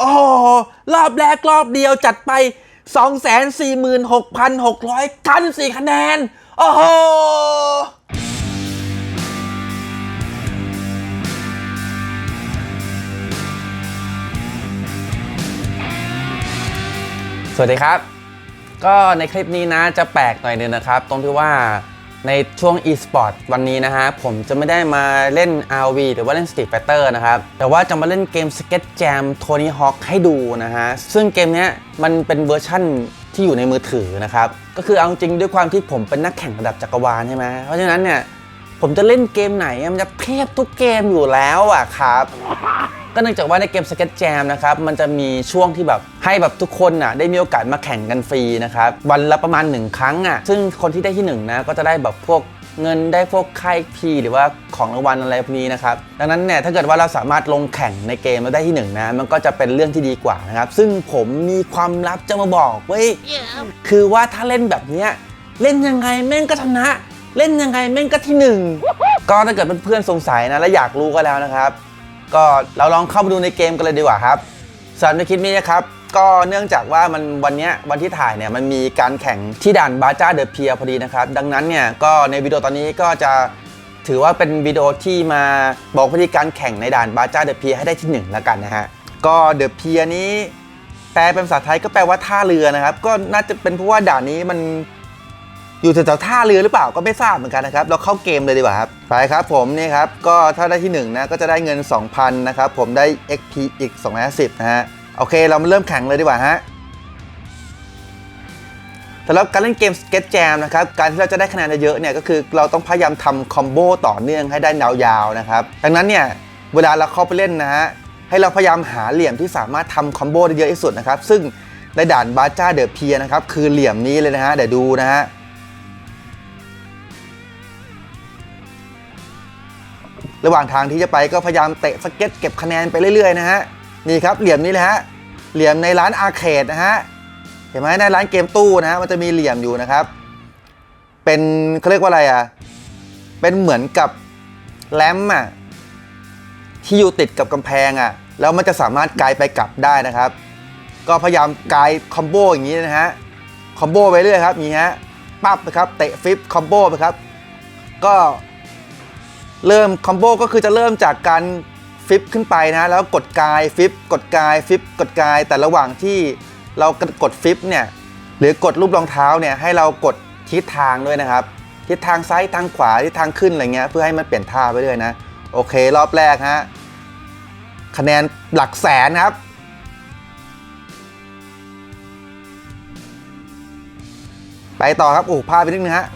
โอ้รอบแรกรอบเดียวจัดไป 246,694คะแนน โอ้โหสวัสดีครับ ก็ในคลิปนี้นะจะแปลกหน่อยนึงนะครับ ตรงที่ว่า ในช่วง e-sport วันนี้นะฮะ ผมจะไม่ได้มาเล่น RV หรือว่าเล่น Street Fighter นะครับ แต่ว่าจะมาเล่นเกม Sketch Jam Tony Hawk ให้ดูนะฮะ ซึ่งเกมนี้มันเป็นเวอร์ชั่นที่อยู่ในมือถือนะครับ ก็คือเอาจริงด้วยความที่ผมเป็นนักแข่งระดับจักรวาลใช่ไหมเพราะฉะนั้นเนี่ย ผมจะเล่นเกมไหนมันจะเทพทุกเกมอยู่แล้วอะครับ ก็เนื่องจากว่าในเกม Sketch Jam นะครับมันจะมีช่วงที่แบบให้แบบทุกคนน่ะได้มีโอกาสมาแข่งกันฟรีนะครับวันละประมาณ 1 ครั้งอะซึ่งคนที่ได้ที่1นะก็จะได้แบบพวกเงินได้พวกค่ายพีหรือว่าของรางวัลอะไรพวกนี้นะครับดังนั้นเนี่ยถ้าเกิดว่าเราสามารถลงแข่งในเกมแล้วได้ที่1นะมันก็จะเป็นเรื่องที่ดีกว่านะครับซึ่งผมมีความลับจะมาบอกเว้ยคือว่าถ้าเล่นแบบเนี้ยเล่นยังไงแม่งก็ชนะ เล่นยังไงแม่งก็ที่หนึ่งก็ถ้าเกิดเพื่อนๆสงสัยนะและอยากรู้ก็แล้วนะครับ ก็เราลองเข้ามาดูในเกมกันเลยดีกว่าครับสำหรับในคลิปนี้นะครับก็เนื่องจากว่ามันวันนี้วันที่ถ่ายเนี่ยมันมีการแข่งที่ด่านบาจ้าเดอะเพียพอดีนะครับ ดังนั้นเนี่ยก็ในวิดีโอตอนนี้ก็จะถือว่าเป็นวิดีโอที่มาบอกวิธีการแข่งในด่านบาจ้าเดอะเพียให้ได้ที่หนึ่งแล้วกันนะฮะก็เดอะเพียนี้แปลเป็นภาษาไทยก็แปลว่าท่าเรือนะครับ ก็น่าจะเป็นเพราะว่าด่านนี้มัน อยู่แถวๆท่าเรือหรือเปล่าก็ไม่ทราบเหมือนกันนะครับ เราเข้าเกมเลยดีกว่าครับ ไปครับผมนี่ครับ ก็ถ้าได้ที่1นะก็จะได้เงิน 2,000นะครับผมได้ XP อีก250นะฮะโอเค เรามาเริ่มแข่งเลยดีกว่าฮะสำหรับการเล่นเกม Sketch Jam นะครับ การที่เราจะได้คะแนนเยอะเนี่ยก็คือเราต้องพยายามทำคอมโบต่อเนื่องให้ได้ยาวๆนะครับ ดังนั้นเนี่ยเวลาเราเข้าไปเล่นนะฮะให้เราพยายามหาเหลี่ยมที่สามารถทำคอมโบได้เยอะที่สุดนะครับ ซึ่งในด่านบาจ้าเดอะเพียนะครับคือเหลี่ยมนี้เลยนะฮะเดี๋ยวดูนะฮะ ระหว่างทางที่จะไปก็พยายามเตะสเก็ตเก็บคะแนนไปเรื่อยๆนะฮะนี่ครับเหลี่ยมนี้เลยฮะเหลี่ยมในร้านอาร์เคดนะฮะเห็นไหมในร้านเกมตู้นะฮะมันจะมีเหลี่ยมอยู่นะครับ เป็นเขาเรียกว่าอะไรอะเป็นเหมือนกับแรมอะที่อยู่ติดกับกำแพงอะแล้วมันจะสามารถกลายไปกลับได้นะครับ ก็พยายามกลายคอมโบอย่างนี้นะฮะคอมโบไปเรื่อยครับนี่ฮะปั๊บนะครับเตะฟิปคอมโบไปครับก็ เริ่มคอมโบก็คือจะเริ่มจากการฟิปขึ้นไปนะแล้วกดกายฟิปกดกายฟิปกดกายแต่ระหว่างที่เรากดฟิปเนี่ยหรือกดรูปรองเท้าเนี่ยให้เรากดทิศทางด้วยนะครับ ทิศทางซ้ายทางขวาทิศทางขึ้นอะไรเงี้ยเพื่อให้มันเปลี่ยนท่าไปเรื่อยนะโอเครอบแรกฮะคะแนนหลักแสนครับไปต่อครับโอ้พลาดไปนิดนึงฮะ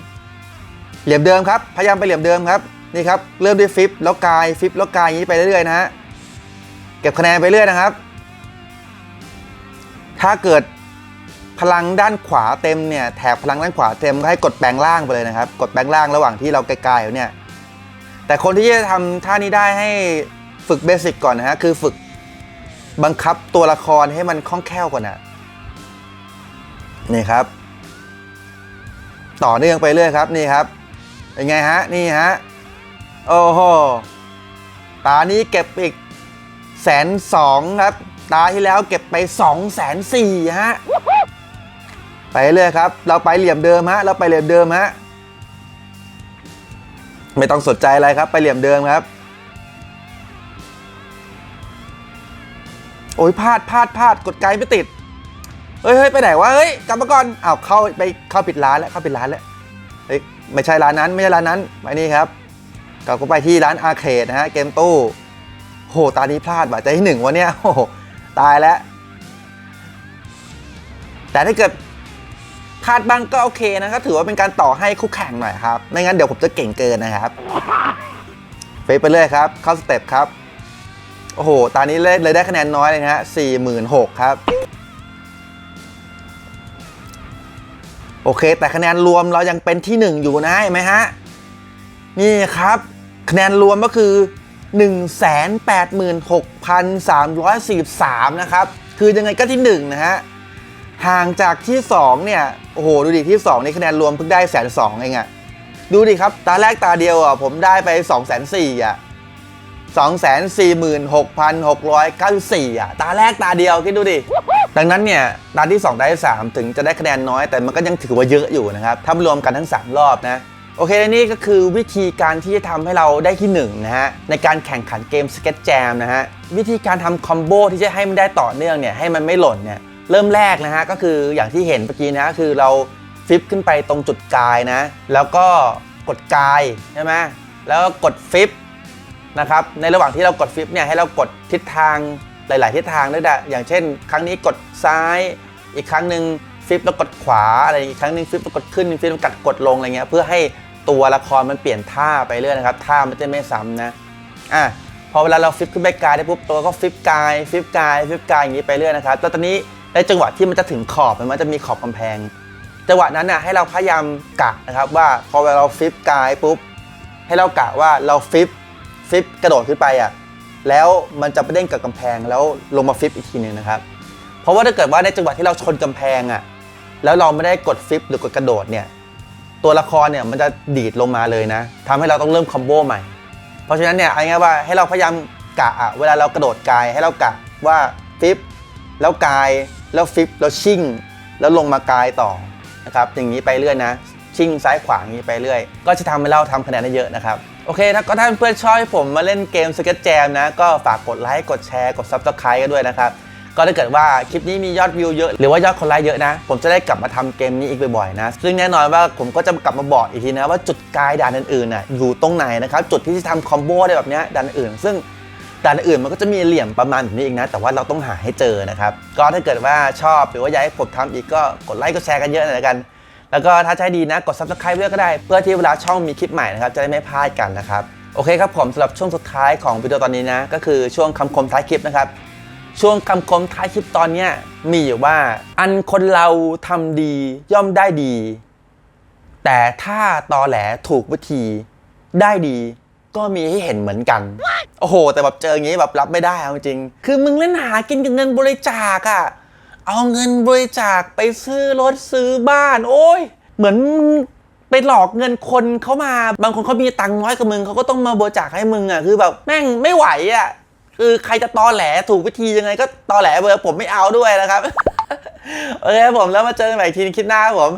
เหลี่ยมเดิมครับ พยายามไปเหลี่ยมเดิมครับ นี่ครับเริ่มด้วยฟิปแล้วกายฟิปแล้วกายอย่างนี้ไปเรื่อยๆนะฮะเก็บคะแนนไปเรื่อยนะครับ ถ้าเกิดพลังด้านขวาเต็มเนี่ยแถบพลังด้านขวาเต็มก็ให้กดแปลงล่างไปเลยนะครับ กดแปลงล่างระหว่างที่เราไกลๆอยู่เนี่ยแต่คนที่จะทำท่านี้ได้ให้ฝึกเบสิกก่อนนะฮะคือฝึกบังคับตัวละครให้มันคล่องแคล่วก่อนนะนี่ครับ ต่อเนื่องไปเรื่อยครับนี่ครับเป็นไงฮะนี่ฮะ โอ้โห ตานี้เก็บอีกแสนสองครับ ตาที่แล้วเก็บไปสองแสนสี่ฮะ ไปเรื่อยครับ เราไปเหลี่ยมเดิมฮะ เราไปเหลี่ยมเดิมฮะ ไม่ต้องสนใจอะไรครับ ไปเหลี่ยมเดิมครับ โอ้ยพลาดพลาดพลาดกดไกด์ไม่ติด เฮ้ยเฮ้ยไปไหนวะ เฮ้ยกลับมาก่อนอ้าวเข้าไปเข้าผิดร้านแล้วเข้าผิดร้านแล้ว เฮ้ยไม่ใช่ร้านนั้นไม่ใช่ร้านนั้นไปนี่ครับ เราก็ไปที่ร้านอาร์เคดนะฮะเกมตู้โหตานี้พลาดว่ะใจที่หนึ่งวันเนี้ยโอ้ตายแล้ว แต่ถ้าเกิดพลาดบ้างก็โอเคนะครับ ถือว่าเป็นการต่อให้คู่แข่งหน่อยครับ ไม่งั้นเดี๋ยวผมจะเก่งเกินนะครับเฟไปเรื่อยครับ เข้าสเต็ปครับ โอ้โห ตอนนี้เลยเลยได้คะแนนน้อยเลยนะฮะสี่หมื่นหกครับ โอเค แต่คะแนนรวมเรายังเป็นที่หนึ่งอยู่นะเห็นไหมฮะ นี่ครับ คะแนนรวมก็คือ 186,343 นะครับ คือยังไงก็ที่หนึ่งนะฮะ ห่างจากที่ 2 เนี่ย โอ้โห ดูดิที่2นี่คะแนนรวมเพิ่งได้แสนสองเองอะดูดิครับ ตาแรกตาเดียวอะผมได้ไป2องแสนสี่อะ246,694 อะ ตาแรกตาเดียวคิดดูดิ ดังนั้นเนี่ย ตาที่ 2 ตาที่ 3 ถึงจะได้คะแนนน้อยแต่มันก็ยังถือว่าเยอะอยู่นะครับ ถ้ารวมกันทั้ง 3 รอบนะ โอเคและนี่ก็คือวิธีการที่จะทำให้เราได้ที่1นะฮะในการแข่งขันเกม Sketch Jam นะฮะวิธีการทำคอมโบที่จะให้มันได้ต่อเนื่องเนี่ยให้มันไม่หล่นเนี่ยเริ่มแรกนะฮะก็คืออย่างที่เห็นเมื่อกี้นะคือเราฟลิปขึ้นไปตรงจุดกายนะ แล้วก็กดกายใช่ไหมแล้วก็กดฟลิปนะครับในระหว่างที่เรากดฟลิปเนี่ยให้เรากดทิศทางหลาย ๆ ทิศทางด้วยนะอย่างเช่น ครั้งนี้กดซ้ายอีกครั้งหนึ่งฟลิปแล้วกดขวาอะไรอีกครั้งหนึ่งฟลิปแล้วกดขึ้นฟลิปแล้วกดกดลงอะไรเงี้ยเพื่อให้ ตัวละครมันเปลี่ยนท่าไปเรื่อยนะครับท่ามันจะไม่ซ้ำนะอะพอเวลาเราฟลิปขึ้นไปกายได้ปุ๊บตัวก็ฟลิปกายฟลิปกายฟลิปกายอย่างนี้ไปเรื่อยนะครับแล้วตอนนี้ในจังหวะที่มันจะถึงขอบมันจะมีขอบกำแพง จังหวะนั้นน่ะให้เราพยายามกะนะครับว่าพอเวลาเราฟลิปกายปุ๊บให้เรากะว่าเราฟลิปฟลิปกระโดดขึ้นไปอะแล้วมันจะไปเด้งกับกำแพงแล้วลงมาฟลิปอีกทีหนึ่งนะครับ เพราะว่าถ้าเกิดว่าในจังหวะที่เราชนกำแพงอะแล้วเราไม่ได้กดฟลิปหรือกดกระโดดเนี่ย ตัวละครเนี่ยมันจะดีดลงมาเลยนะทำให้เราต้องเริ่มคอมโบใหม่ เพราะฉะนั้นเนี่ยเอาง่ายว่าให้เราพยายามกะอะเวลาเรากระโดดกายให้เรากะว่าฟิปแล้วกายแล้วฟิปแล้วชิ่ง แล้วลงมากายต่อนะครับอย่างนี้ไปเรื่อยนะ ชิ่งซ้ายขวาอย่างนี้ไปเรื่อย ก็จะทำให้เราทำคะแนนได้เยอะนะครับโอเคถ้าก็ถ้าเพื่อนชอบให้ผมมาเล่นเกมสเก็ตแจมนะ ก็ฝากกดไลค์กดแชร์กด Subscribe กันด้วยนะครับ ก็ถ้าเกิดว่าคลิปนี้มียอดวิวเยอะ หรือว่ายอดคนไลค์เยอะนะ ผมจะได้กลับมาทำเกมนี้อีกบ่อยๆนะ ซึ่งแน่นอนว่าผมก็จะกลับมาบอกอีกทีนะว่าจุดกายด่านอื่นๆน่ะอยู่ตรงไหนนะครับจุดที่จะทำคอมโบได้แบบนี้ด่านอื่น ซึ่งด่านอื่นมันก็จะมีเหลี่ยมประมาณแบบนี้เองนะ แต่ว่าเราต้องหาให้เจอนะครับ ก็ถ้าเกิดว่าชอบหรือว่าอยากให้ผมทำอีกก็กดไลค์กดแชร์กันเยอะหน่อยละกันแล้วก็ถ้าใช้ดีนะกด subscribe ด้วยก็ได้ เพื่อที่เวลาช่องมีคลิปใหม่นะครับจะได้ไม่พลาดกันนะครับโอเคครับผมสำหรับช่วงสุดท้ายของวิดีโอตอนนี้นะก็คือช่วงคำคมท้ายคลิปนะครับ ช่วงคำคมท้ายคลิปตอนเนี้ยมีอยู่ว่า อันคนเราทำดีย่อมได้ดี แต่ถ้าตอแหลถูกวิธีได้ดีก็มีให้เห็นเหมือนกัน โอ้โห แต่แบบเจออย่างนี้แบบรับไม่ได้เอาจริง คือมึงเล่นหากินกับเงินบริจาคอะเอาเงินบริจาคไปซื้อรถซื้อบ้าน โอ้ย เหมือนไปหลอกเงินคนเขามา บางคนเขามีตังค์น้อยกว่ามึงเขาก็ต้องมาบริจาคให้มึงอะคือแบบแม่งไม่ไหวอะ คือใครจะตอแหลถูกวิธียังไงก็ตอแหลเบอร์ผมไม่เอาด้วยนะครับ โอเคผมแล้วมาเจอกันใหม่อีกทีนคลิปหน้าครับผม